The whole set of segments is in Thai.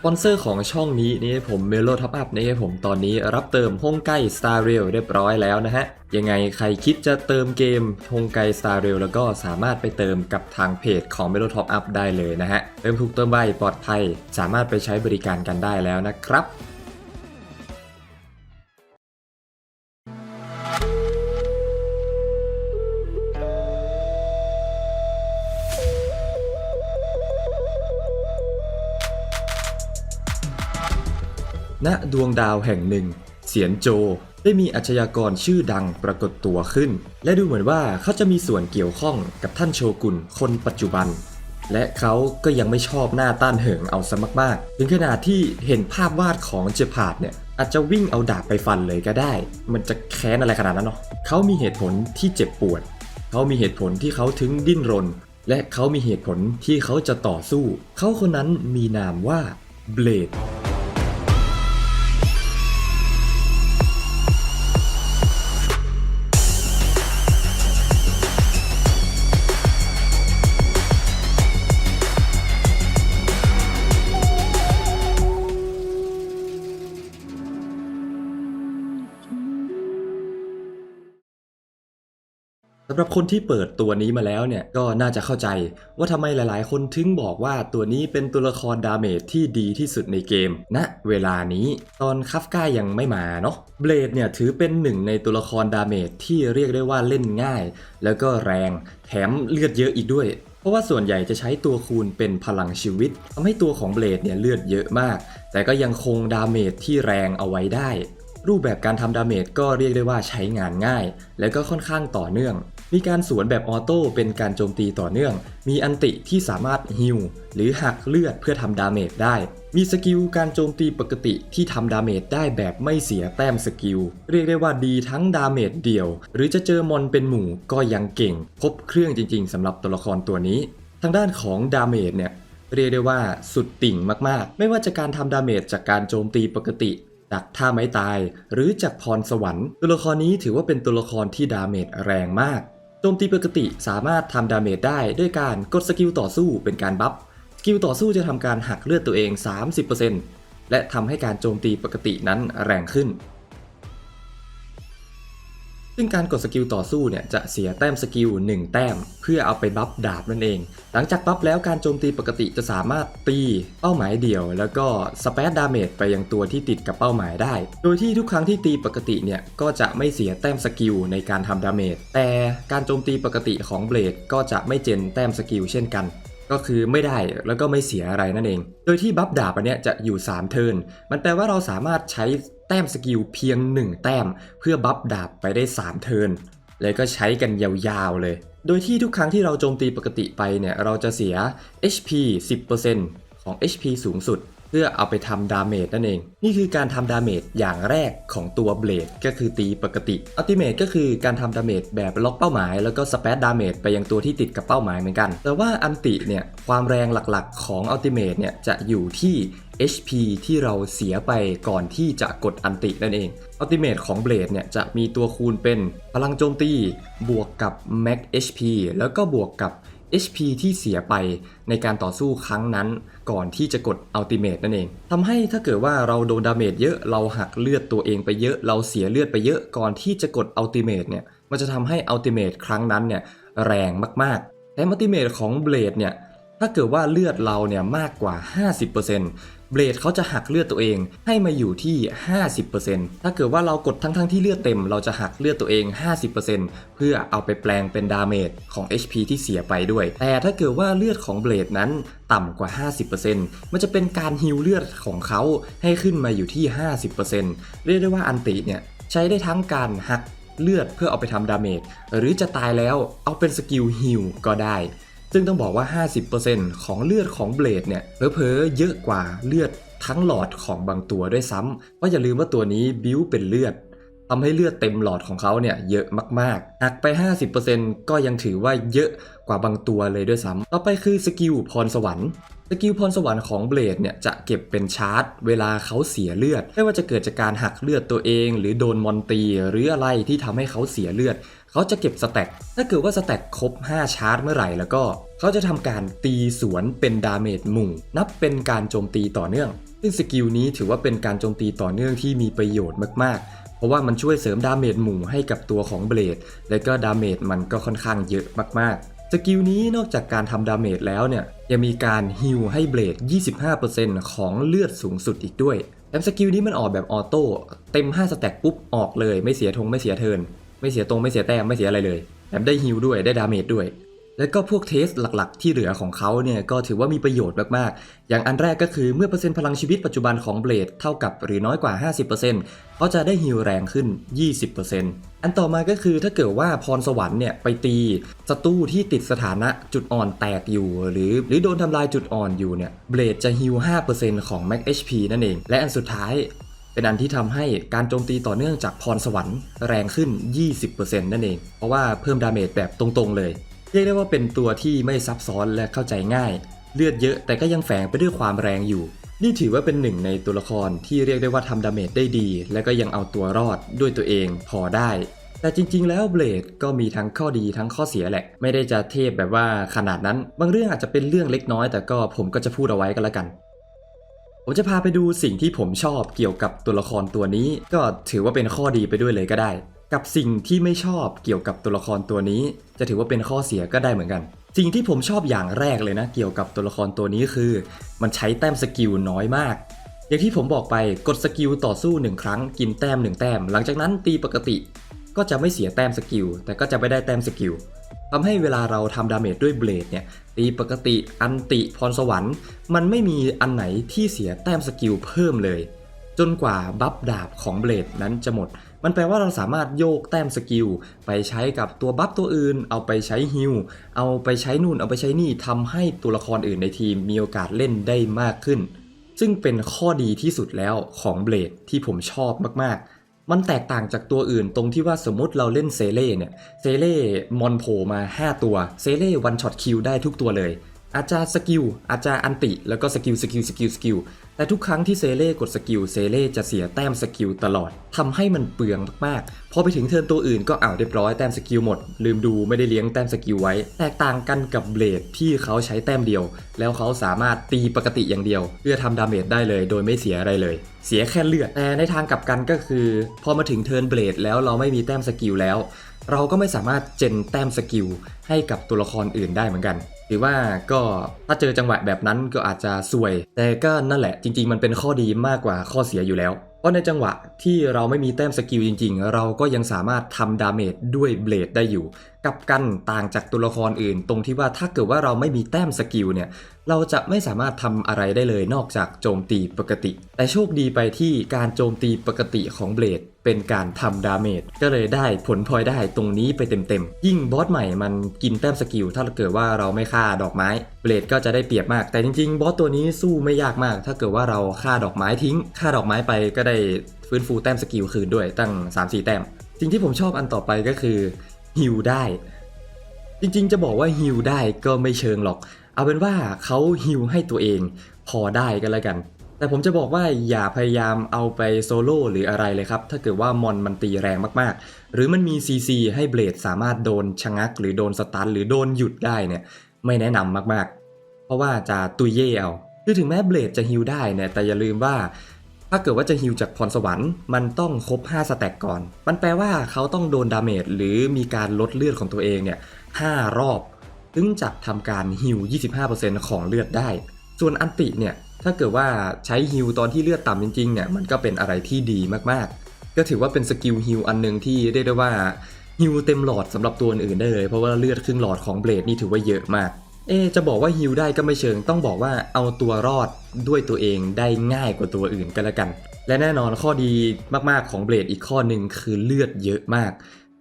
สปอนเซอร์ของช่องนี้นี่ผมเมโลท็อปอัพนี่ผมตอนนี้รับเติมห้องใกล้ Star Rail เรียบร้อยแล้วนะฮะ ยังไงใครคิดจะเติมเกมฮงไก Star Rail แล้วก็สามารถไปเติมกับทางเพจของ m e l o Top Up ได้เลยนะฮะ เติมถูกเติมใบปลอดภัย สามารถไปใช้บริการกันได้แล้วนะครับ ณดวงดาวแห่งหนึ่ง เสียนโจ ได้มีอาชญากรชื่อดังปรากฏตัวขึ้น และดูเหมือนว่าเขาจะมีส่วนเกี่ยวข้องกับท่านโชกุนคนปัจจุบัน และเขาก็ยังไม่ชอบหน้าต้านเหิงเอาซะมากๆ ถึงขนาดที่เห็นภาพวาดของเจพาดเนี่ยอาจจะวิ่งเอาดาบไปฟันเลยก็ได้ มันจะแค้นอะไรขนาดนั้นเนาะเขามีเหตุผลที่เจ็บปวด เขามีเหตุผลที่เขาถึงดิ้นรน และเขามีเหตุผลที่เขาจะต่อสู้ เขาคนนั้นมีนามว่าเบลด สำหรับคนที่เปิดตัวนี้มาแล้วเนี่ยก็น่าจะเข้าใจว่าทำไมหลายๆ คนถึงบอกว่าตัวนี้เป็นตัวละครดาเมจที่ดีที่สุดในเกมณนะเวลานี้ตอนคัฟก้ายังไม่มาเนาะเบลดเนี่ยถือเป็นหนึ่งในตัวละครดาเมจที่เรียกได้ว่าเล่นง่าย แล้วก็แรงแถมเลือดเยอะอีกด้วย เพราะว่าส่วนใหญ่จะใช้ตัวคูณเป็นพลังชีวิตทำให้ตัวของเบลดเนี่ยเลือดเยอะมาก แต่ก็ยังคงดาเมจที่แรงเอาไว้ได้ รูปแบบการทำดาเมจก็เรียกได้ว่าใช้งานง่าย และก็ค่อนข้างต่อเนื่อง มีการสวนแบบออโต้เป็นการโจมตีต่อเนื่อง มีอันติที่สามารถฮิลหรือหักเลือดเพื่อทำดาเมจได้ มีสกิลการโจมตีปกติที่ทำดาเมจได้แบบไม่เสียแต้มสกิล เรียกได้ว่าดีทั้งดาเมจเดี่ยว หรือจะเจอมอนเป็นหมู่ก็ยังเก่ง ครบเครื่องจริงๆสำหรับตัวละครตัวนี้ ทางด้านของดาเมจเนี่ยเรียกได้ว่าสุดติ่งมากๆ ไม่ว่าจะการทำดาเมจจากการโจมตีปกติจากท่าไม้ตายหรือจากพรสวรรค์ ตัวละครนี้ถือว่าเป็นตัวละครที่ดาเมจแรงมาก โจมตีปกติสามารถทำดาเมจได้ด้วยการกดสกิลต่อสู้เป็นการบัฟ สกิลต่อสู้จะทำการหักเลือดตัวเอง 30%และทำให้การโจมตีปกตินั้นแรงขึ้น ซึ่งการกดสกิลต่อสู้เนี่ยจะเสียแต้มสกิล1 แต้ม เพื่อเอาไปบัฟดาบนั่นเอง หลังจากบัฟแล้วการโจมตีปกติจะสามารถตีเป้าหมายเดี่ยว แล้วก็สเปซดาเมจไปยังตัวที่ติดกับเป้าหมายได้ โดยที่ทุกครั้งที่ตีปกติเนี่ยก็จะไม่เสียแต้มสกิลในการทำดาเมจแต่การโจมตีปกติของเบลดก็จะไม่เจนแต้มสกิลเช่นกัน ก็คือไม่ได้แล้วก็ไม่เสียอะไรนั่นเอง โดยที่บัฟดาบอันเนี้ยจะอยู่ 3 เทิร์น มันแปลว่าเราสามารถใช้แต้มสกิลเพียง 1 แต้ม เพื่อบัฟดาบไปได้ 3 เทิร์นแล้วก็ใช้กันยาวๆเลย โดยที่ทุกครั้งที่เราโจมตีปกติไปเนี่ย เราจะเสีย HP 10%ของ HP สูงสุด เพื่อเอาไปทำดาเมจนั่นเอง นี่คือการทำดาเมจอย่างแรกของตัวเบลดก็คือตีปกติอัลติเมทก็คือการทำดาเมจแบบล็อกเป้าหมาย แล้วก็สเปซดาเมจไปยังตัวที่ติดกับเป้าหมายเหมือนกัน แต่ว่าอันติเนี่ยความแรงหลักๆของอัลติเมทเนี่ยจะอยู่ที่ HP ที่เราเสียไปก่อนที่จะกดอันตินั่นเอง อัลติเมทของเบลดเนี่ยจะมีตัวคูณเป็นพลังโจมตี บวกกับ Max HP แล้วก็บวกกับ HP ที่เสียไปในการต่อสู้ครั้งนั้น ก่อนที่จะกดอัลติเมทนั่นเองทำให้ถ้าเกิดว่าเราโดนดาเมจเยอะเราหักเลือดตัวเองไปเยอะ เราเสียเลือดไปเยอะก่อนที่จะกดอัลติเมทเนี่ยมันจะทำให้อัลติเมทครั้งนั้นเนี่ยแรงมากๆ แต่อัลติเมทของเบลดเนี่ยถ้าเกิดว่าเลือดเราเนี่ยมากกว่า 50%เเบลดเขาจะหักเลือดตัวเองให้มาอยู่ที่ 50%ถ้าเกิดว่าเรากดทั้งๆทที่เลือดเต็ม เราจะหักเลือดตัวเอง 50%เพื่อเอาไปแปลงเป็นดาเมจของ HP ที่เสียไปด้วย แต่ถ้าเกิดว่าเลือดของเบลดนั้นต่ำกว่า 50%มันจะเป็นการฮิวเลือดของเขาให้ขึ้นมาอยู่ที่ 50%เรียกได้ว่าอันติเนี่ยใช้ได้ทั้งการหักเลือดเพื่อเอาไปทำดาเมจหรือจะตายแล้วเอาเป็นสกิลฮิลก็ได้ ซึ่งต้องบอกว่า 50%ของเลือดของเบลดเนี่ยเผลอๆเยอะกว่าเลือดทั้งหลอดของบางตัวด้วยซ้ำเพราะอย่าลืมว่าตัวนี้บิวเป็นเลือดทำให้เลือดเต็มหลอดของเขาเนี่ยเยอะมากๆ หักไป 50%ก็ยังถือว่าเยอะกว่าบางตัวเลยด้วยซ้ำต่อไปคือสกิลพรสวรรค์ สกิลพรสวรรค์ของเบลดเนี่ยจะเก็บเป็นชาร์จ เวลาเขาเสียเลือด ไม่ว่าจะเกิดจากการหักเลือดตัวเอง หรือโดนมอนตี หรืออะไรที่ทำให้เขาเสียเลือด เขาจะเก็บสแต็กถ้าเกิดว่าสแต็กครบ 5 ชาร์จเมื่อไหร่แล้วก็ เขาจะทำการตีสวนเป็นดาเมจหมู่ นับเป็นการโจมตีต่อเนื่อง ซึ่งสกิลนี้ถือว่าเป็นการโจมตีต่อเนื่องที่มีประโยชน์มากๆ เพราะว่ามันช่วยเสริมดาเมจหมู่ให้กับตัวของเบลดและก็ดาเมจมันก็ค่อนข้างเยอะมากๆ สกิลนี้นอกจากการทำดาเมจแล้วเนี่ยยังมีการฮิลให้เบลด 25%ของเลือดสูงสุดอีกด้วยแถมสกิลนี้มันออกแบบออโต้เต็ม 5 สแต็กปุ๊บออกเลย ไม่เสียทงไม่เสียเทิน ไม่เสียตรงไม่เสียแต้มไม่เสียอะไรเลยแถมได้ฮิลด้วยได้ดาเมจด้วย แล้วก็พวกเทสหลักๆ ที่เหลือของเขาเนี่ยก็ถือว่ามีประโยชน์มากๆ อย่างอันแรกก็คือเมื่อเปอร์เซ็นต์พลังชีวิตปัจจุบันของเบลดเท่ากับหรือน้อยกว่า 50%เขาจะได้ฮิลแรงขึ้น 20%อันต่อมาก็คือถ้าเกิดว่าพรสวรรค์เนี่ยไปตีศัตรูที่ติดสถานะจุดอ่อนแตกอยู่ หรือหรือโดนทำลายจุดอ่อนอยู่เนี่ยเบลดจะฮิล5%ของ Max HP นั่นเอง และอันสุดท้ายเป็นอันที่ทำให้การโจมตีต่อเนื่องจากพรสวรรค์แรงขึ้น 20%นั่นเอง เพราะว่าเพิ่มดาเมจแบบตรงๆเลย เรียกได้ว่าเป็นตัวที่ไม่ซับซ้อนและเข้าใจง่าย เลือดเยอะแต่ก็ยังแฝงไปด้วยความแรงอยู่ นี่ถือว่าเป็นหนึ่งในตัวละครที่เรียกได้ว่าทำดาเมจได้ดี และก็ยังเอาตัวรอดด้วยตัวเองพอได้ แต่จริง ๆ แล้วเบลดก็มีทั้งข้อดีทั้งข้อเสียแหละ ไม่ได้จะเทพแบบว่าขนาดนั้น บางเรื่องอาจจะเป็นเรื่องเล็กน้อย แต่ก็ผมก็จะพูดเอาไว้ก็แล้วกันผมจะพาไปดูสิ่งที่ผมชอบเกี่ยวกับตัวละครตัวนี้ ก็ถือว่าเป็นข้อดีไปด้วยเลยก็ได้ กับสิ่งที่ไม่ชอบเกี่ยวกับตัวละครตัวนี้ จะถือว่าเป็นข้อเสียก็ได้เหมือนกัน สิ่งที่ผมชอบอย่างแรกเลยนะ เกี่ยวกับตัวละครตัวนี้คือ มันใช้แต้มสกิลน้อยมาก อย่างที่ผมบอกไปกดสกิลต่อสู้หนึ่งครั้งกินแต้มหนึ่งแต้ม หลังจากนั้นตีปกติ ก็จะไม่เสียแต้มสกิลแต่ก็จะไม่ได้แต้มสกิลทำให้เวลาเราทำดาเมจด้วยเบลดเนี่ยตีปกติอันติพรสวรรค์ มันไม่มีอันไหนที่เสียแต้มสกิลเพิ่มเลย จนกว่าบัฟดาบของเบลดนั้นจะหมด มันแปลว่าเราสามารถโยกแต้มสกิล ไปใช้กับตัวบัฟตัวอื่น เอาไปใช้ฮิลเอาไปใช้นู่นเอาไปใช้นี่ทำให้ตัวละครอื่นในทีมมีโอกาสเล่นได้มากขึ้น ซึ่งเป็นข้อดีที่สุดแล้วของเบลดที่ผมชอบมากๆมันแตกต่างจากตัวอื่นตรงที่ว่าสมมติเราเล่นเซเล่เนี่ย เซเล่มอนโผลมา 5 ตัว เซเล่วันช็อตคิวได้ทุกตัวเลย อาจจะสกิล อาจจะอันติ แล้วก็สกิลสกิลสกิลสกิล แต่ทุกครั้งที่เซเล่กดสกิลเซเล่จะเสียแต้มสกิลตลอดทำให้มันเปลืองมากๆ พอไปถึงเทิร์นตัวอื่นก็อ้าวเรียบร้อยแต้มสกิลหมด ลืมดูไม่ได้เลี้ยงแต้มสกิลไว้ แตกต่างกันกับเบลดที่เขาใช้แต้มเดียว แล้วเขาสามารถตีปกติอย่างเดียว เพื่อทำดาเมจได้เลย โดยไม่เสียอะไรเลย เสียแค่เลือดแต่ในทางกลับกันก็คือ พอมาถึงเทิร์นเบลดแล้วเราไม่มีแต้มสกิลแล้ว เราก็ไม่สามารถเจนแต้มสกิลให้กับตัวละครอื่นได้เหมือนกัน หรือว่าก็ถ้าเจอจังหวะแบบนั้นก็อาจจะซวย แต่ก็นั่นแหละจริง ๆ มันเป็นข้อดีมากกว่าข้อเสียอยู่แล้วเพราะในจังหวะที่เราไม่มีแต้มสกิลจริง ๆ เราก็ยังสามารถทำดาเมจด้วยเบลดได้อยู่กับกันต่างจากตัวละครอื่น ตรงที่ว่าถ้าเกิดว่าเราไม่มีแต้มสกิลเนี่ยเราจะไม่สามารถทำอะไรได้เลยนอกจากโจมตีปกติ แต่โชคดีไปที่การโจมตีปกติของเบลดเป็นการทำดาเมจก็เลยได้ผลพลอยได้ตรงนี้ไปเต็มๆ ยิ่งบอสใหม่มันกินแต้มสกิลถ้าเกิดว่าเราไม่ฆ่าดอกไม้ เบลดก็จะได้เปรียบมาก แต่จริงๆ บอสตัวนี้สู้ไม่ยากมาก ถ้าเกิดว่าเราฆ่าดอกไม้ทิ้งฆ่าดอกไม้ไปก็ได้ฟื้นฟูแต้มสกิลคืนด้วยตั้ง 3-4 แต้มสิ่งที่ผมชอบอันต่อไปก็คือ ฮิลได้ จริงๆจะบอกว่าฮิลได้ก็ไม่เชิงหรอก เอาเป็นว่าเขาฮิลให้ตัวเองพอได้ก็แล้วกัน แต่ผมจะบอกว่าอย่าพยายามเอาไปโซโล่หรืออะไรเลยครับ ถ้าเกิดว่ามอนมันตีแรงมากๆ หรือมันมี CC ให้เบลดสามารถโดนชะงัก หรือโดนสตันหรือโดนหยุดได้เนี่ยไม่แนะนำมากๆ เพราะว่าจะตุยเย่เอาคือถึงแม้เบลดจะฮิลได้เนี่ยแต่อย่าลืมว่า ถ้าเกิดว่าจะฮิลจากพรสวรรค์มันต้องครบ 5 สแต็กก่อน มันแปลว่าเขาต้องโดนดาเมจหรือมีการลดเลือดของตัวเองเนี่ย5รอบ ถึงจะทำการฮิล25%ของเลือดได้ ส่วนอันติเนี่ยถ้าเกิดว่าใช้ฮิลตอนที่เลือดต่ำจริงๆเนี่ยมันก็เป็นอะไรที่ดีมากๆ ก็ถือว่าเป็นสกิลฮิลอันหนึงที่เรียกได้ว่าฮิลเต็มหลอดสำหรับตัวอื่นได้เลย เพราะว่าเลือดครึ่งหลอดของเบลดนี่ถือว่าเยอะมาก เอจะบอกว่าฮิวได้ก็ไม่เชิง ต้องบอกว่าเอาตัวรอดด้วยตัวเองได้ง่ายกว่าตัวอื่นก็แล้วกัน และแน่นอนข้อดีมากๆของเบลดอีกข้อหนึ่งคือเลือดเยอะมาก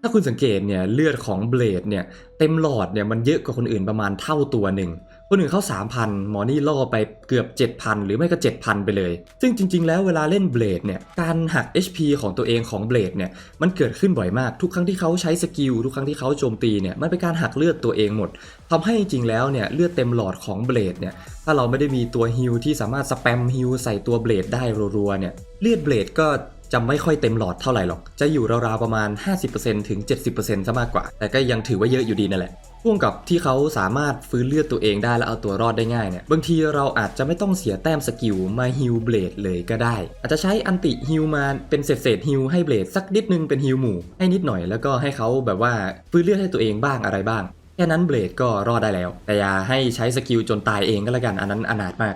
ถ้าคุณสังเกตเนี่ยเลือดของเบลดเนี่ยเต็มหลอดเนี่ยมันเยอะกว่าคนอื่นประมาณเท่าตัวหนึ่ง คนอื่นเขา3,000 หมอนี่ล่อไปเกือบ 7,000 หรือไม่ก็ 7,000 ไปเลย ซึ่งจริง ๆ แล้วเวลาเล่นเบลดเนี่ย การหัก HP ของตัวเองของเบลดเนี่ย มันเกิดขึ้นบ่อยมาก ทุกครั้งที่เขาใช้สกิล ทุกครั้งที่เขาโจมตีเนี่ย มันเป็นการหักเลือดตัวเองหมดทำให้จริงๆแล้วเนี่ยเลือดเต็มหลอดของเบลดเนี่ย ถ้าเราไม่ได้มีตัวฮิลที่สามารถสแปมฮิลใส่ตัวเบลดได้รัวๆเนี่ย เลือดเบลดก็จะไม่ค่อยเต็มหลอดเท่าไหร่หรอก จะอยู่ราวๆประมาณ 50%ถึง 70%ซะมากกว่า แต่ก็ยังถือว่าเยอะอยู่ดีนั่นแหละ พ่วงกับที่เขาสามารถฟื้นเลือดตัวเองได้และเอาตัวรอดได้ง่ายเนี่ยบางทีเราอาจจะไม่ต้องเสียแต้มสกิลมาฮิลเบลดเลยก็ได้ อาจจะใช้อันติฮิลมาเป็นเศษเศษฮิลให้เบลดสักนิดนึงเป็นฮิลหมู่ให้นิดหน่อยแล้วก็ให้เขาแบบว่าฟื้นเลือดให้ตัวเองบ้างอะไรบ้างแค่นั้นเบลดก็รอดได้แล้ว แต่อย่าให้ใช้สกิลจนตายเองก็แล้วกันอันนั้นอนาถมาก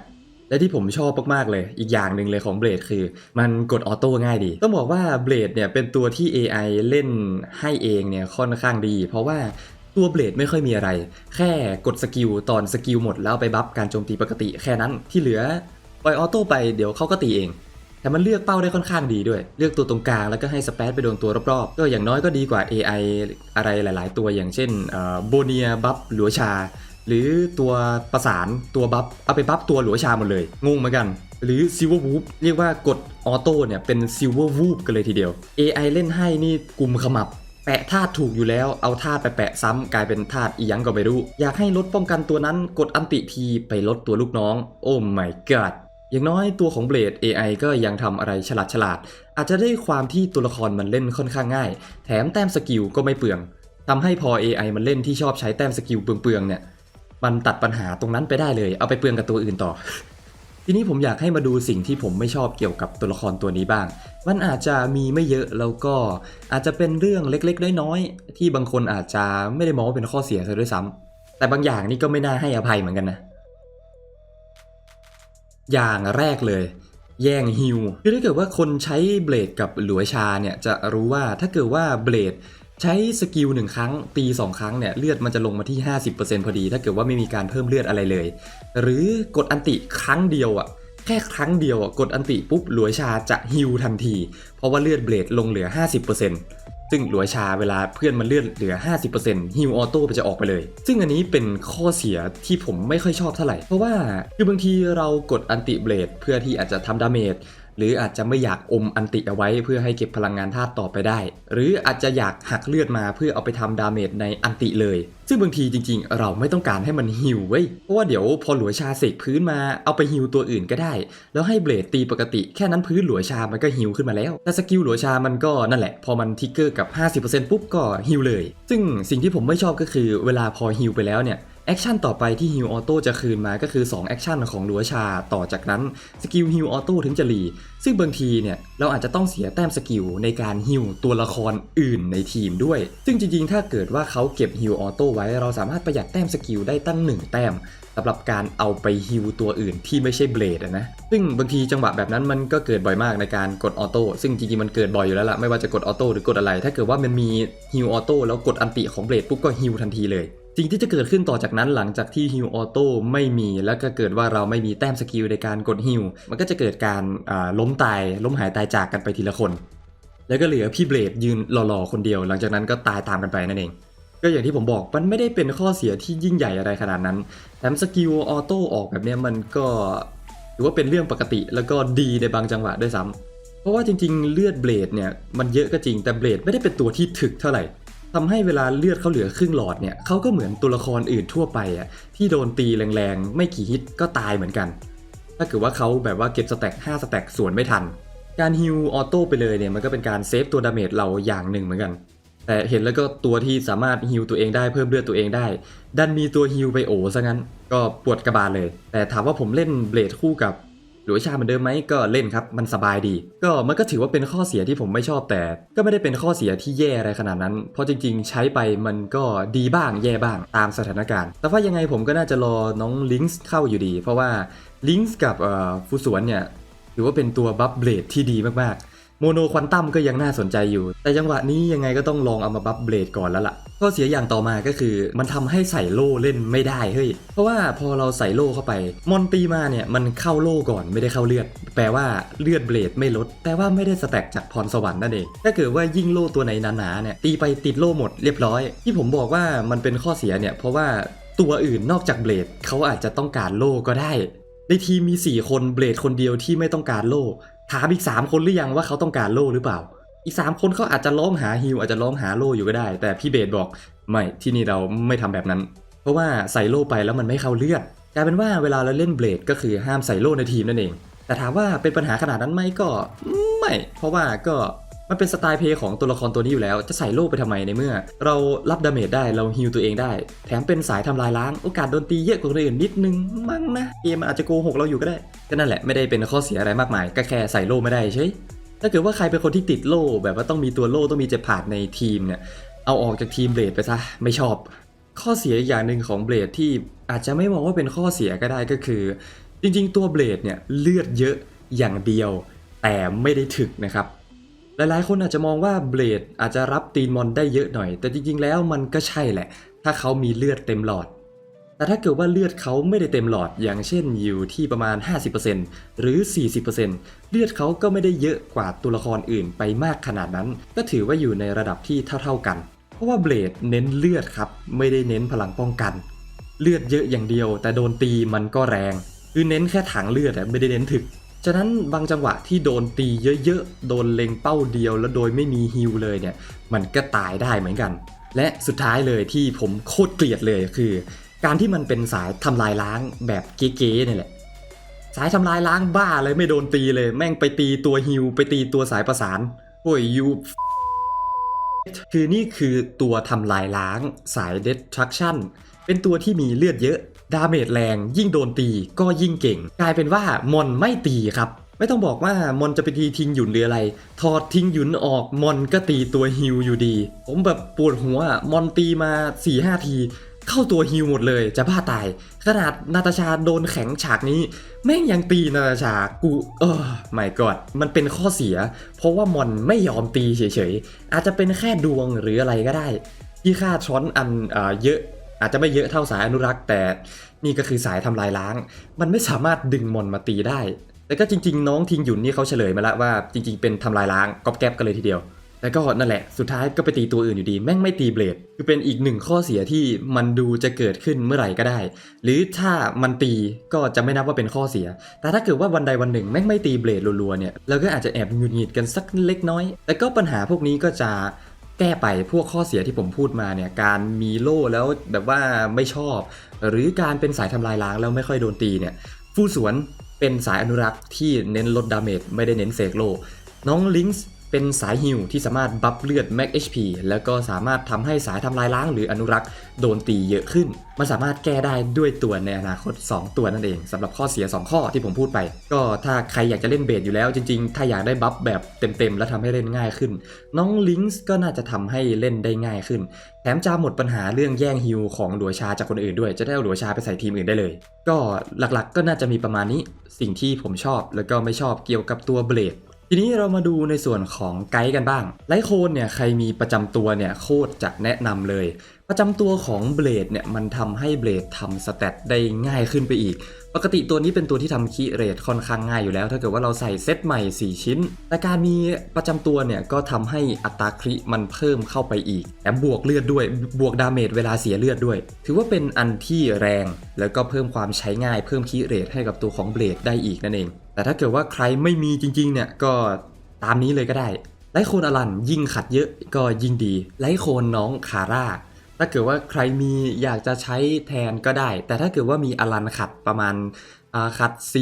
และที่ผมชอบมาก ๆ เลย อีกอย่างหนึ่งเลยของเบลดคือมันกดออโต้ง่ายดี ต้องบอกว่าเบลดเนี่ยเป็นตัวที่ AI เล่นให้เองเนี่ยค่อนข้างดี เพราะว่า ตัวเบลดไม่ค่อยมีอะไร แค่กดสกิลตอนสกิลหมดแล้วไปบัฟการโจมตีปกติแค่นั้นที่เหลือปล่อยออโต้ไปเดี๋ยวเขาก็ตีเอง แต่มันเลือกเป้าได้ค่อนข้างดีด้วย เลือกตัวตรงกลางแล้วก็ให้สเปซไปโดนตัวรอบๆ ก็อย่างน้อยก็ดีกว่า AI อะไรหลาย ๆ ตัวอย่างเช่นโบเนียบัฟหลัวชา หรือตัวประสานตัวบัฟเอาไปบัฟตัวหลัวชาหมดเลยงงเหมือนกัน หรือซิลเวอร์วูฟเรียกว่ากดออโต้เนี่ยเป็นซิลเวอร์วูฟกันเลยทีเดียว AI เล่นให้นี่กลุ่มขมับ แปะธาตุถูกอยู่แล้ว เอาธาตุไปแปะซ้ำกลายเป็นธาตุอียังก็ไม่รู้ อยากให้ลดป้องกันตัวนั้นกดอันติทีไปลดตัวลูกน้อง โอ้ my god อย่างน้อยตัวของเบลด AI ก็ยังทำอะไรฉลาดฉลาด อาจจะได้ความที่ตัวละครมันเล่นค่อนข้างง่าย แถมแต้มสกิลก็ไม่เปลืองทำให้พอ AI มันเล่นที่ชอบใช้แต้มสกิลเปลืองๆเนี่ย มันตัดปัญหาตรงนั้นไปได้เลย เอาไปเปลืองกับตัวอื่นต่อ ทีนี้ผมอยากให้มาดูสิ่งที่ผมไม่ชอบเกี่ยวกับตัวละครตัวนี้บ้าง มันอาจจะมีไม่เยอะแล้วก็อาจจะเป็นเรื่องเล็กๆน้อยๆที่บางคนอาจจะไม่ได้มองว่าเป็นข้อเสียซะด้วยซ้ำแต่บางอย่างนี่ก็ไม่น่าให้อภัยเหมือนกันนะ อย่างแรกเลย แย่งฮิวคือถ้าเกิดว่าคนใช้เบลดกับหลัวชาเนี่ยจะรู้ว่าถ้าเกิดว่าเบลด ใช้สกิลหนึ่งครั้ง ตีสองครั้งเนี่ยเลือดมันจะลงมาที่ 50%พอดี ถ้าเกิดว่าไม่มีการเพิ่มเลือดอะไรเลย หรือกดอันติครั้งเดียวอะแค่ครั้งเดียวอะกดอันติปุ๊บหลัวชาจะฮิวทันที เพราะว่าเลือดเบลดลงเหลือ 50%ซึ่งหลัวชาเวลาเพื่อนมันเลือดเหลือ 50%ฮิวออโต้ไปจะออกไปเลย ซึ่งอันนี้เป็นข้อเสียที่ผมไม่ค่อยชอบเท่าไหร่ เพราะว่าคือบางทีเรากดอันติเบลดเพื่อที่อาจจะทำดาเมจ หรืออาจจะไม่อยากอมอันติเอาไว้เพื่อให้เก็บพลังงานธาตุต่อไปได้ หรืออาจจะอยากหักเลือดมาเพื่อเอาไปทำดาเมจในอันติเลย ซึ่งบางทีจริงๆ เราไม่ต้องการให้มันฮิวเว้ยเพราะว่าเดี๋ยวพอหลัวชาเสกพื้นมาเอาไปฮิวตัวอื่นก็ได้ แล้วให้เบลดตีปกติแค่นั้นพื้นหลัวชามันก็ฮิวขึ้นมาแล้วแต่สกิลหลัวชามันก็นั่นแหละ พอมันทิกเกอร์กับ 50%ปุ๊บก็ฮิวเลย ซึ่งสิ่งที่ผมไม่ชอบก็คือเวลาพอฮิวไปแล้วเนี่ย แอคชั่นต่อไปที่ฮิวออโต้จะคืนมาก็คือ 2 แอคชั่นของลัวชา ต่อจากนั้นสกิลฮิวออโต้ถึงจะรีซึ่งบางทีเนี่ย เราอาจจะต้องเสียแต้มสกิลในการฮิวตัวละครอื่นในทีมด้วย ซึ่งจริงๆ ถ้าเกิดว่าเขาเก็บฮิวออโต้ไว้ เราสามารถประหยัดแต้มสกิลได้ตั้ง 1 แต้มสำหรับการเอาไปฮิวตัวอื่นที่ไม่ใช่เบลดนะ ซึ่งบางทีจังหวะแบบนั้นมันก็เกิดบ่อยมากในการกดออโต้ ซึ่งจริงๆ มันเกิดบ่อยอยู่แล้วล่ะ ไม่ว่าจะกดออโต้หรือกดอะไร ถ้าเกิดว่ามันมีฮิวออโต้แล้วกดอันติของเบลดปุ๊บก็ฮิวทันทีเลย สิ่งที่จะเกิดขึ้นต่อจากนั้นหลังจากที่ฮิวออโต้ไม่มีแล้วก็เกิดว่าเราไม่มีแต้มสกิลในการกดฮิวมันก็จะเกิดการล้มตายล้มหายตายจากกันไปทีละคน แล้วก็เหลือพี่เบลดยืนหล่อๆคนเดียว หลังจากนั้นก็ตายตามกันไปนั่นเอง ก็อย่างที่ผมบอกมันไม่ได้เป็นข้อเสียที่ยิ่งใหญ่อะไรขนาดนั้นแถมสกิลออโต้ออกแบบเนี้ยมันก็ถือว่าเป็นเรื่องปกติแล้วก็ดีในบางจังหวะด้วยซ้ำเพราะว่าจริงๆ เลือดเบลดเนี่ยมันเยอะก็จริงแต่เบลดไม่ได้เป็นตัวที่ถึกเท่าไหร่ ทำให้เวลาเลือดเขาเหลือครึ่งหลอดเนี่ยเขาก็เหมือนตัวละครอื่นทั่วไปอะที่โดนตีแรงๆ ไม่กี่ฮิตก็ตายเหมือนกัน ถ้าเกิดว่าเขาแบบว่าเก็บสแต็ก5สแต็กส่วนไม่ทัน การฮิวออโต้ไปเลยเนี่ยมันก็เป็นการเซฟตัวดาเมจเราอย่างหนึ่งเหมือนกัน แต่เห็นแล้วก็ตัวที่สามารถฮิวตัวเองได้เพิ่มเลือดตัวเองได้ ดันมีตัวฮิวไปโอซะงั้น ก็ปวดกระบาลเลย แต่ถามว่าผมเล่นเบลดคู่กับ หรือว่าชาเหมือนเดิมไหมก็เล่นครับ มันสบายดี ก็มันก็ถือว่าเป็นข้อเสียที่ผมไม่ชอบแต่ ก็ไม่ได้เป็นข้อเสียที่แย่อะไรขนาดนั้น เพราะจริงๆ ใช้ไปมันก็ดีบ้างแย่บ้างตามสถานการณ์ แต่ว่ายังไงผมก็น่าจะรอน้องลิงส์เข้าอยู่ดี เพราะว่าลิงส์กับฟูสวนเนี่ยถือว่าเป็นตัวบัฟเบลดที่ดีมากๆ โมโนควอนตัมก็ยังน่าสนใจอยู่ แต่จังหวะนี้ยังไงก็ต้องลองเอามาบัฟเบลดก่อนแล้วล่ะข้อเสียอย่างต่อมาก็คือมันทำให้ใส่โล่เล่นไม่ได้เฮ้ย เพราะว่าพอเราใส่โล่เข้าไป มอนตีมาเนี่ยมันเข้าโล่ก่อนไม่ได้เข้าเลือด แปลว่าเลือดเบลดไม่ลดแต่ว่าไม่ได้สแต็กจากพรสวรรค์นั่นเอง ถ้าเกิดว่ายิ่งโล่ตัวไหนหนาๆเนี่ยตีไปติดโล่หมดเรียบร้อย ที่ผมบอกว่ามันเป็นข้อเสียเนี่ยเพราะว่าตัวอื่นนอกจากเบลดเขาอาจจะต้องการโล่ก็ได้ ในทีมมี 4 คนเบลดคนเดียวที่ไม่ต้องการโล่ ถามอีก 3 คนหรือยังว่าเขาต้องการโล่หรือเปล่า อีก 3 คนเขาอาจจะร้องหาฮิวอาจจะร้องหาโล่อยู่ก็ได้ แต่พี่เบสบอกไม่ที่นี่เราไม่ทำแบบนั้น เพราะว่าใส่โล่ไปแล้วมันไม่เข้าเลือดกลายเป็นว่าเวลาเราเล่นเบลดก็คือห้ามใส่โล่ในทีมนั่นเอง แต่ถามว่าเป็นปัญหาขนาดนั้นไหมก็ไม่ เพราะว่าก็ มันเป็นสไตล์เพย์ของตัวละครตัวนี้อยู่แล้ว จะใส่โล่ไปทำไมในเมื่อ เรารับดาเมจได้เราฮิลตัวเองได้ แถมเป็นสายทำลายล้าง โอกาสโดนตีเยอะกว่าคนอื่นนิดนึงมั้งนะเกมมันอาจจะโกหกเราอยู่ก็ได้ก็นั่นแหละไม่ได้เป็นข้อเสียอะไรมากมายก็แค่ใส่โล่ไม่ได้เฉยถ้าเกิดว่าใครเป็นคนที่ติดโล่แบบว่าต้องมีตัวโล่ต้องมีเจ็บผาดในทีมเนี่ยเอาออกจากทีมเบลดไปซะไม่ชอบ ข้อเสียอย่างหนึ่งของเบลดที่อาจจะไม่มองว่าเป็นข้อเสียก็ได้ก็คือ จริงๆ ตัวเบลดเนี่ยเลือดเยอะอย่างเดียว แต่ไม่ได้ถึกนะครับ ลายๆ คนอาจจะมองว่าเบลดอาจจะรับตีนมอนได้เยอะหน่อย แต่จริงๆแล้วมันก็ใช่แหละ ถ้าเขามีเลือดเต็มหลอด แต่ถ้าเกิดว่าเลือดเขาไม่ได้เต็มหลอด อย่างเช่นอยู่ที่ประมาณ 50%หรือ 40%เลือดเขาก็ไม่ได้เยอะกว่าตัวละครอื่นไปมากขนาดนั้น ก็ถือว่าอยู่ในระดับที่เท่าๆกัน เพราะว่าเบลดเน้นเลือดครับ ไม่ได้เน้นพลังป้องกัน เลือดเยอะอย่างเดียว แต่โดนตีมันก็แรง คือเน้นแค่ถังเลือดอะไม่ได้เน้นถึก ฉะนั้นบางจังหวะที่โดนตีเยอะๆ โดนเล็งเป้าเดียวแล้วโดยไม่มีฮิลเลยเนี่ย มันก็ตายได้เหมือนกัน และสุดท้ายเลยที่ผมโคตรเกลียดเลยคือ การที่มันเป็นสายทำลายล้างแบบเก๋ๆเนี่ยแหละ สายทำลายล้างบ้าเลยไม่โดนตีเลย แม่งไปตีตัวฮิลไปตีตัวสายประสาน โอ้ยยูคือนี่คือตัวทำลายล้างสาย destruction เป็นตัวที่มีเลือดเยอะ ดาเมจแรงยิ่งโดนตีก็ยิ่งเก่ง กลายเป็นว่ามอนไม่ตีครับ ไม่ต้องบอกว่ามอนจะไปทีทิ้งหยุนหรืออะไร ถอดทิ้งหยุนออกมอนก็ตีตัวฮิวอยู่ดี ผมแบบปวดหัวอะมอนตีมา4-5ที เข้าตัวฮิวหมดเลยจะบ้าตาย ขนาดนาตาชาโดนแข็งฉากนี้ แม่งยังตีนาตาชากูเออไม่กอดมันเป็นข้อเสีย เพราะว่ามอนไม่ยอมตีเฉยๆอาจจะเป็นแค่ดวงหรืออะไรก็ได้ที่ค่าช้อนอันเอเยอะ อาจจะไม่เยอะเท่าสายอนุรักษ์ แต่นี่ก็คือสายทำลายล้าง มันไม่สามารถดึงมอนมาตีได้ แต่ก็จริง ๆ น้องทิงหยุนนี่เขาเฉลยมาแล้วว่าจริง ๆ เป็นทำลายล้างก๊อบแก๊บกันเลยทีเดียวแล้วก็นั่นแหละสุดท้ายก็ไปตีตัวอื่นอยู่ดี แม่งไม่ตีเบลดคือเป็นอีกหนึ่งข้อเสียที่มันดูจะเกิดขึ้นเมื่อไหร่ก็ได้ หรือถ้ามันตีก็จะไม่นับว่าเป็นข้อเสีย แต่ถ้าเกิดว่าวันใดวันหนึ่งแม่งไม่ตีเบลดรัวๆเนี่ยเราก็อาจจะแอบหงุดหงิดกันสักเล็กน้อย แต่ก็ปัญหาพวกนี้ก็จะ แก้ไปพวกข้อเสียที่ผมพูดมาเนี่ยการมีโล่แล้วแบบว่าไม่ชอบ หรือการเป็นสายทำลายล้างแล้วไม่ค่อยโดนตีเนี่ยฟูสวนเป็นสายอนุรักษ์ที่เน้นลดดาเมจไม่ได้เน้นเสกโลน้องลิงส์ เป็นสายฮิวที่สามารถบัฟเลือด Max HP แล้วก็สามารถทำให้สายทำลายล้างหรืออนุรักษ์โดนตีเยอะขึ้น มันสามารถแก้ได้ด้วยตัวในอนาคต 2 ตัวนั่นเองสำหรับข้อเสีย 2 ข้อที่ผมพูดไป ก็ถ้าใครอยากจะเล่นเบสอยู่แล้วจริงๆ ถ้าอยากได้บัฟแบบเต็มๆ แล้วทำให้เล่นง่ายขึ้น น้องลิงส์ก็น่าจะทำให้เล่นได้ง่ายขึ้น แถมจะหมดปัญหาเรื่องแย่งฮิวของหลัวชาจากคนอื่นด้วยจะได้เอาหลัวชาไปใส่ทีมอื่นได้เลย ก็หลักๆ ก็น่าจะมีประมาณนี้สิ่งที่ผมชอบแล้วก็ไม่ชอบเกี่ยวกับตัวเบลด ทีนี้เรามาดูในส่วนของไกด์กันบ้าง ไลโคนเนี่ยใครมีประจำตัวเนี่ยโคตรจะแนะนำเลย ประจำตัวของเบลดเนี่ยมันทำให้เบลดทำสเตตได้ง่ายขึ้นไปอีก ปกติตัวนี้เป็นตัวที่ทำคีเรทค่อนข้างง่ายอยู่แล้ว ถ้าเกิดว่าเราใส่เซตใหม่ 4 ชิ้น แต่การมีประจำตัวเนี่ยก็ทำให้อัตราคริมันเพิ่มเข้าไปอีกแถมบวกเลือดด้วยบวกดาเมจเวลาเสียเลือดด้วย ถือว่าเป็นอันที่แรง แล้วก็เพิ่มความใช้ง่ายเพิ่มคีเรทให้กับตัวของเบลดได้อีกนั่นเอง แต่ถ้าเกิดว่าใครไม่มีจริงๆเนี่ยก็ตามนี้เลยก็ได้ไลโคนอลันยิ่งขัดเยอะก็ยิ่งดีไลโคนน้องคาร่า ถ้าเกิดว่าใครมีอยากจะใช้แทนก็ได้ แต่ถ้าเกิดว่ามีอลันขัดประมาณขัด C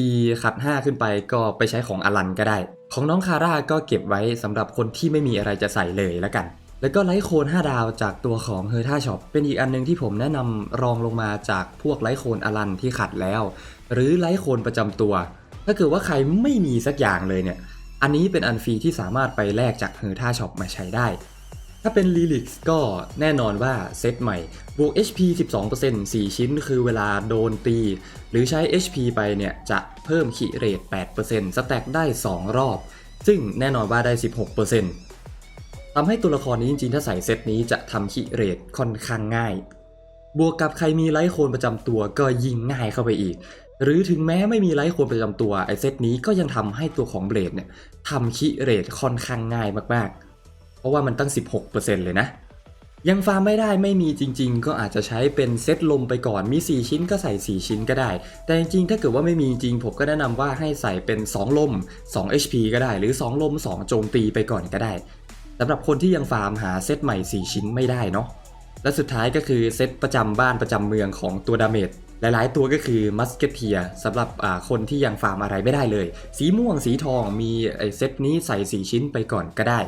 ขัด 5 ขึ้นไปก็ไปใช้ของอลันก็ได้ ของน้องคาร่าก็เก็บไว้สำหรับคนที่ไม่มีอะไรจะใส่เลยแล้วกัน แล้วก็ไลท์โคน 5 ดาวจากตัวของเฮอร์ท่าช็อปเป็นอีกอันหนึงที่ผมแนะนำรองลงมาจากพวกไลท์โคนอลันที่ขัดแล้ว หรือไลท์โคนประจำตัว ถ้าเกิดว่าใครไม่มีสักอย่างเลยเนี่ยอันนี้เป็นอันฟรีที่สามารถไปแลกจากเฮอร์ท่าช็อปมาใช้ได้ ถ้าเป็น l ีลิกก็แน่นอนว่าเซตใหม่ บวก HP 12% 4 ชิ้นคือเวลาโดนตี หรือใช้ HP ไปเนี่ย จะเพิ่มขีเรท8%สแต็กได้ 2 รอบ ซึ่งแน่นอนว่าได้ 16%ทำให้ตัวละครนี้จริงๆ ถ้าใส่เซตนี้จะทำขีเรทค่อนข้างง่าย บวกกับใครมีไลท์โคนประจำตัวก็ยิ่งง่ายเข้าไปอีก หรือถึงแม้ไม่มีไลท์โคนประจำตัวไอเซตนี้ก็ยังทำให้ตัวของเบลดเนี่ยทำคิเรทค่อนข้างง่ายมากๆ เพราะว่ามันตั้ง 16%เลยนะ ยังฟาร์มไม่ได้ไม่มีจริง ๆ ก็อาจจะใช้เป็นเซตลมไปก่อนมี 4 ชิ้นก็ใส่ 4 ชิ้นก็ได้ แต่จริงๆถ้าเกิดว่าไม่มีจริงผมก็แนะนำว่าให้ใส่เป็น 2 ลม 2 HP ก็ได้ หรือ 2 ลม 2 โจมตีไปก่อนก็ได้สำหรับคนที่ยังฟาร์มหาเซตใหม่ 4 ชิ้นไม่ได้เนาะและสุดท้ายก็คือเซตประจำบ้านประจำเมืองของตัวดาเมจหลายๆ ตัวก็คือมัสเกตเทียสำหรับคนที่ยังฟาร์มอะไรไม่ได้เลย สีม่วงสีทองมีเซตนี้ใส่ 4 ชิ้นไปก่อนก็ได้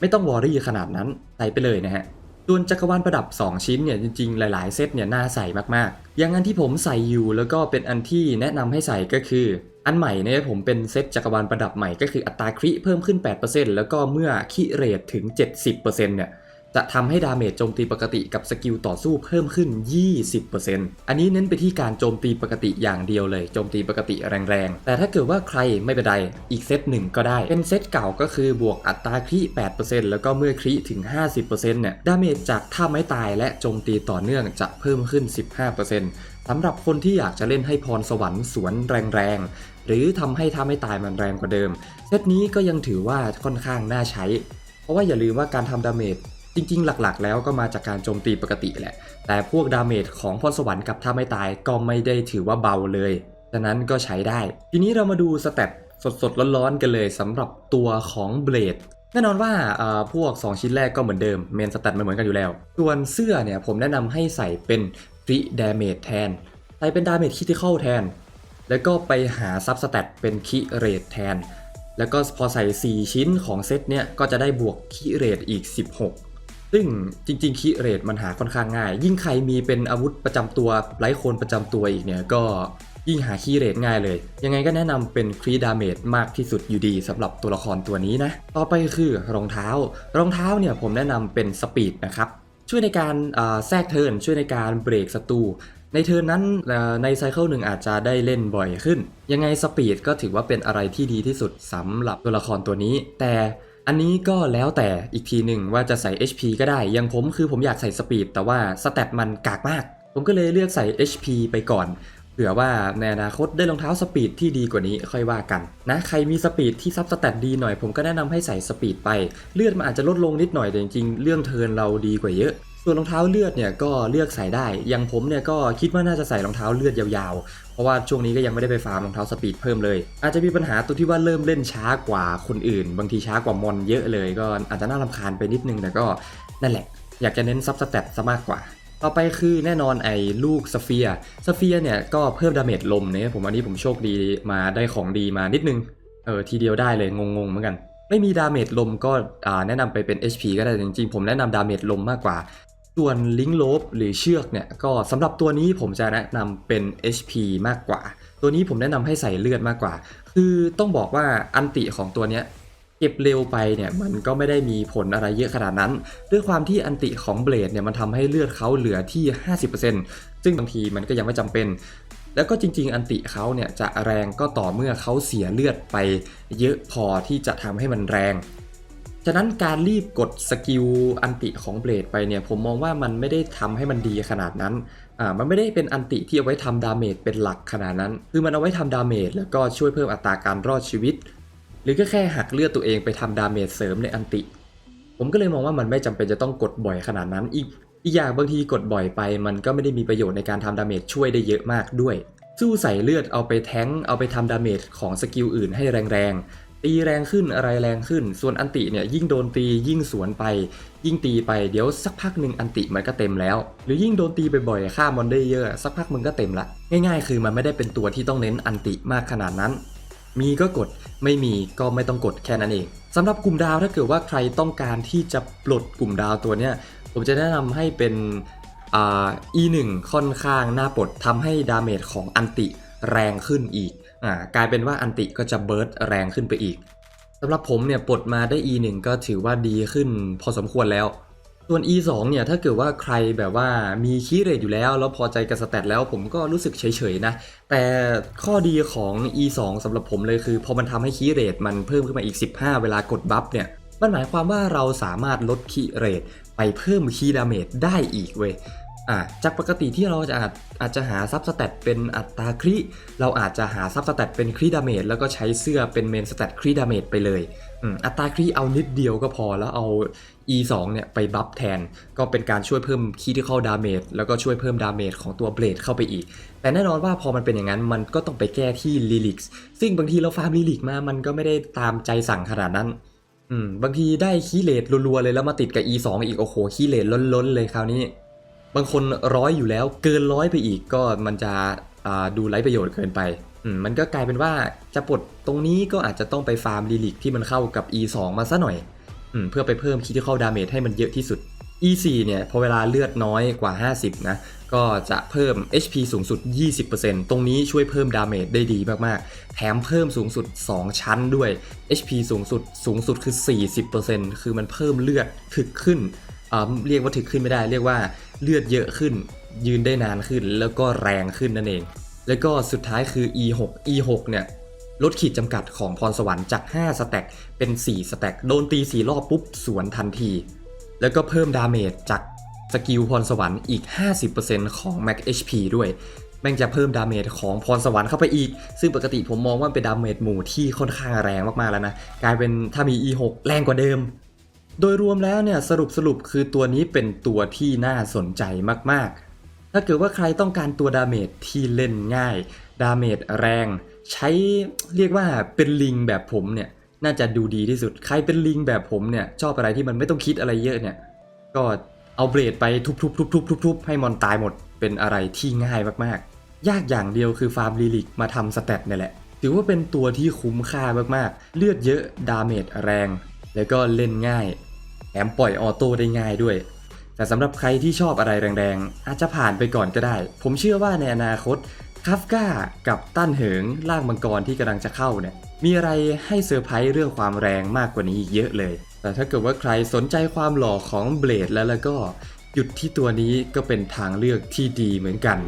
ไม่ต้องวอรี่ขนาดนั้นใส่ไปเลยนะฮะส่วนจักรวาลประดับ 2 ชิ้นเนี่ยจริงๆ หลายๆ เซตเนี่ยน่าใส่มากๆ อย่างอันที่ผมใส่อยู่แล้วก็เป็นอันที่แนะนำให้ใส่ก็คือ อันใหม่เนี่ยผมเป็นเซตจักรวาลประดับใหม่ก็คืออัตราคริเพิ่มขึ้น 8%แล้วก็เมื่อคิเรทถึง 70%เนี่ย จะทำให้ดาเมจโจมตีปกติกับสกิลต่อสู้เพิ่มขึ้น 20%อันนี้เน้นไปที่การโจมตีปกติอย่างเดียวเลย โจมตีปกติแรงๆ แต่ถ้าเกิดว่าใครไม่เป็นไร อีกเซตหนึ่งก็ได้ เป็นเซตเก่าก็คือบวกอัตราคริ8%แล้วก็เมื่อคริถึง 50%เนี่ย ดาเมจจากท่าไม้ตายและโจมตีต่อเนื่องจะเพิ่มขึ้น 15%สำหรับคนที่อยากจะเล่นให้พรสวรรค์สวนแรงๆ หรือทำให้ท่าไม้ตายมันแรงกว่าเดิม เซตนี้ก็ยังถือว่าค่อนข้างน่าใช้ เพราะว่าอย่าลืมว่าการทำดาเมจ จริงๆ หลักๆ แล้วก็มาจากการโจมตีปกติแหละ แต่พวกดาเมจของพรสวรรค์กับท่าไม่ตายก็ไม่ได้ถือว่าเบาเลย ฉะนั้นก็ใช้ได้ ทีนี้เรามาดูสเตตสดๆ ร้อนๆ กันเลยสำหรับตัวของเบลดแน่นอนว่าพวก 2 ชิ้นแรกก็เหมือนเดิมเมนสเตตมันเหมือนกันอยู่แล้ว ส่วนเสื้อเนี่ยผมแนะนำให้ใส่เป็นฟรีดาเมจแทน ใส่เป็นดาเมจคิติคอลแทน แล้วก็ไปหาซับสเตตเป็นคิเรทแทน แล้วก็พอใส่ 4 ชิ้นของเซตเนี่ยก็จะได้บวกคิเรทอีก 16 ซึ่งจริงๆคิเรทมันหาค่อนข้างง่าย ยิ่งใครมีเป็นอาวุธประจำตัวไร้โคนประจำตัวอีกเนี่ยก็ยิ่งหาคีเรทง่ายเลย ยังไงก็แนะนำเป็นครีดาเมจมากที่สุดอยู่ดีสำหรับตัวละครตัวนี้นะ ต่อไปคือรองเท้า รองเท้าเนี่ยผมแนะนำเป็นสปีดนะครับช่วยในการแทรกเทิร์นช่วยในการเบรกศัตรูในเทิร์นนั้นในไซเคิลหนึ่งอาจจะได้เล่นบ่อยขึ้น ยังไงสปีดก็ถือว่าเป็นอะไรที่ดีที่สุดสำหรับตัวละครตัวนี้ แต่ อันนี้ก็แล้วแต่อีกทีหนึ่งว่าจะใส่ HP ก็ได้ อยังผมคือผมอยากใส่สปีดแต่ว่าสแตทมันกากมาก ผมก็เลยเลือกใส่ HP ไปก่อน เผื่อว่าในอนาคตได้รองเท้าสปีดที่ดีกว่านี้ค่อยว่ากันนะใครมีสปีดที่ซับสแตทดีหน่อย ผมก็แนะนำให้ใส่สปีดไป เลือดมันอาจจะลดลงนิดหน่อยแต่จริงๆเรื่องเทินเราดีกว่าเยอะส่วนรองเท้าเลือดเนี่ยก็เลือกใส่ได้ อย่างผมเนี่ยก็คิดว่าน่าจะใส่รองเท้าเลือดยาวๆ ราะว่าช่วงนี้ก็ยังไม่ได้ไปฟาร์มรองเท้าสปีดเพิ่มเลย อาจจะมีปัญหาตัวที่ว่าเริ่มเล่นช้ากว่าคนอื่น บางทีช้ากว่ามอนเยอะเลยก็อาจจะน่ารำคาญไปนิดนึงแต่ก็นั่นแหละ อยากจะเน้นซับสแตทซะมากกว่าต่อไปคือแน่นอนไอ้ลูกสเฟียสเฟียเนี่ยก็เพิ่มดาเมจลมเนี่ยผมอันนี้ผมโชคดีมาได้ของดีมานิดนึง เออทีเดียวได้เลยงงๆเหมือนกัน ไม่มีดาเมจลมก็แนะนำไปเป็น HP ก็ได้จริงๆ ผมแนะนำดาเมจลมมากกว่า ส่วนลิงโลบหรือเชือกเนี่ยก็สำหรับตัวนี้ผมจะแนะนำเป็น HP มากกว่า ตัวนี้ผมแนะนำให้ใส่เลือดมากกว่า คือต้องบอกว่าอันติของตัวเนี้ยเก็บเร็วไปเนี่ยมันก็ไม่ได้มีผลอะไรเยอะขนาดนั้น ด้วยความที่อันติของเบลดเนี่ยมันทำให้เลือดเขาเหลือที่ 50%ซึ่งบางทีมันก็ยังไม่จำเป็น แล้วก็จริง ๆ อันติเขาเนี่ยจะแรงก็ต่อเมื่อเขาเสียเลือดไป เยอะพอที่จะทำให้มันแรง ฉะนั้นการรีบกดสกิลอันติของเบลดไปเนี่ยผมมองว่ามันไม่ได้ทำให้มันดีขนาดนั้น อ่า มันไม่ได้เป็นอันติที่เอาไว้ทำดาเมจเป็นหลักขนาดนั้น คือมันเอาไว้ทำดาเมจแล้วก็ช่วยเพิ่มอัตราการรอดชีวิต หรือก็แค่หักเลือดตัวเองไปทำดาเมจเสริมในอันติ ผมก็เลยมองว่ามันไม่จำเป็นจะต้องกดบ่อยขนาดนั้น อีกอีกอย่างบางทีกดบ่อยไป มันก็ไม่ได้มีประโยชน์ในการทำดาเมจช่วยได้เยอะมากด้วย สู้ใส่เลือดเอาไปแท้งเอาไปทำดาเมจของสกิลอื่นให้แรงๆ ตีแรงขึ้นอะไรแรงขึ้น ส่วนอันติเนี่ยยิ่งโดนตียิ่งสวนไป ยิ่งตีไปเดี๋ยวสักพักหนึ่งอันติมันก็เต็มแล้ว หรือยิ่งโดนตีบ่อยๆฆ่ามอนได้เยอะ สักพักมึงก็เต็มละ ง่ายๆ คือมันไม่ได้เป็นตัวที่ต้องเน้นอันติมากขนาดนั้น มีก็กดไม่มีก็ไม่ต้องกดแค่นั้นเองสำหรับกลุ่มดาวถ้าเกิดว่าใครต้องการที่จะปลดกลุ่มดาวตัวเนี้ยผมจะแนะนำให้เป็นอ่า E1 ค่อนข้างน้าปลดทำให้ดาเมจของอันติแรงขึ้นอีก กลายเป็นว่าอันติก็จะเบิร์ดแรงขึ้นไปอีกสำหรับผมเนี่ยปลดมาได้ E1 ก็ถือว่าดีขึ้นพอสมควรแล้ว ส่วน E2 เนี่ยถ้าเกิดว่าใครแบบว่ามีคีย์เรทอยู่แล้ว แล้วพอใจกับสแตทแล้วผมก็รู้สึกเฉยๆนะ แต่ข้อดีของ E2 สำหรับผมเลยคือ พอมันทำให้คีย์เรทมันเพิ่มขึ้นมาอีก 15 เวลากดบัฟเนี่ยมันหมายความว่าเราสามารถลดคีย์เรทไปเพิ่มคีย์ดาเมจได้อีกเว้ย อะจากปกติที่เราจะอาจอาจจะหาซับสแตทเป็นอัตราคริเราอาจจะหาซับสแตทเป็นคริดาเมจแล้วก็ใช้เสื้อเป็นเมนสแตทคริดาเมจไปเลยอัตราคริเอานิดเดียวก็พอแล้วเอา E2 เนี่ยไปบัฟแทน ก็เป็นการช่วยเพิ่มคีที่เข้าดาเมจแล้วก็ช่วยเพิ่มดาเมจของตัวเบลดเข้าไปอีก แต่แน่นอนว่าพอมันเป็นอย่างนั้นมันก็ต้องไปแก้ที่ลิลิกซึ่งบางทีเราฟาร์มลิลิกมามันก็ไม่ได้ตามใจสั่งขนาดนั้นอืมบางทีได้คีย์เลทรัวๆเลยแล้วมาติดกับ E2 อีกโอ้โหคีย์เลทล้นๆเลยคราวนี้ บางคนร้อยอยู่แล้วเกินร้อยไปอีกก็มันจะดูไร้ประโยชน์เกินไป มันก็กลายเป็นว่าจะปลดตรงนี้ก็อาจจะต้องไปฟาร์มลิลิกที่มันเข้ากับ E2 มาซะหน่อยอเพื่อไปเพิ่ม critical damage ให้มันเยอะที่สุด E4 เนี่ยพอเวลาเลือดน้อยกว่า 50 นะ ก็จะเพิ่ม HP สูงสุด 20%ตรงนี้ช่วยเพิ่มดาเมจได้ดีมากๆ แถมเพิ่มสูงสุด 2 ชั้นด้วย HP สูงสุดสูงสุดคือ 40%คือมันเพิ่มเลือดถึกขึ้น เรียกว่าถึกขึ้นไม่ได้ เรียกว่าเลือดเยอะขึ้น ยืนได้นานขึ้น แล้วก็แรงขึ้นนั่นเอง แล้วก็สุดท้ายคือ E6 E6 เนี่ยลดขีดจำกัดของพรสวรรค์จาก 5 สแต็กเป็น 4 สแต็กโดนตี 4 รอบปุ๊บสวนทันที แล้วก็เพิ่มดาเมจจากสกิลพรสวรรค์อีก 50%ของ Max HP ด้วย แม่งจะเพิ่มดาเมจของพรสวรรค์เข้าไปอีก ซึ่งปกติผมมองว่าเป็นดาเมจหมู่ที่ค่อนข้างแรงมากๆแล้วนะ กลายเป็นถ้ามี E6 แรงกว่าเดิม โดยรวมแล้วเนี่ยสรุปสรุปคือตัวนี้เป็นตัวที่น่าสนใจมากๆ ถ้าเกิดว่าใครต้องการตัวดาเมจที่เล่นง่าย ดาเมจแรง ใช้เรียกว่าเป็นลิงแบบผมเนี่ยน่าจะดูดีที่สุด ใครเป็นลิงแบบผมเนี่ยชอบอะไรที่มันไม่ต้องคิดอะไรเยอะเนี่ย ก็เอาเบลดไปทุบๆๆๆๆให้มอนตายหมด เป็นอะไรที่ง่ายมากๆ ยากอย่างเดียวคือฟาร์มลิลิกมาทำสเตตเนี่ยแหละ ถือว่าเป็นตัวที่คุ้มค่ามากๆ เลือดเยอะ ดาเมจแรง แล้วก็เล่นง่าย แถมปล่อยออโต้ได้ง่ายด้วย แต่สำหรับใครที่ชอบอะไรแรงๆ อาจจะผ่านไปก่อนก็ได้ ผมเชื่อว่าในอนาคตคาฟก้ากับต้นเหิงล่างมังกรที่กำลังจะเข้าเนี่ยมีอะไรให้เซอร์ไพรส์เรื่องความแรงมากกว่านี้อีกเยอะเลย แต่ถ้าเกิดว่าใครสนใจความหล่อของเบลดแล้วแล้วก็หยุดที่ตัวนี้ก็เป็นทางเลือกที่ดีเหมือนกัน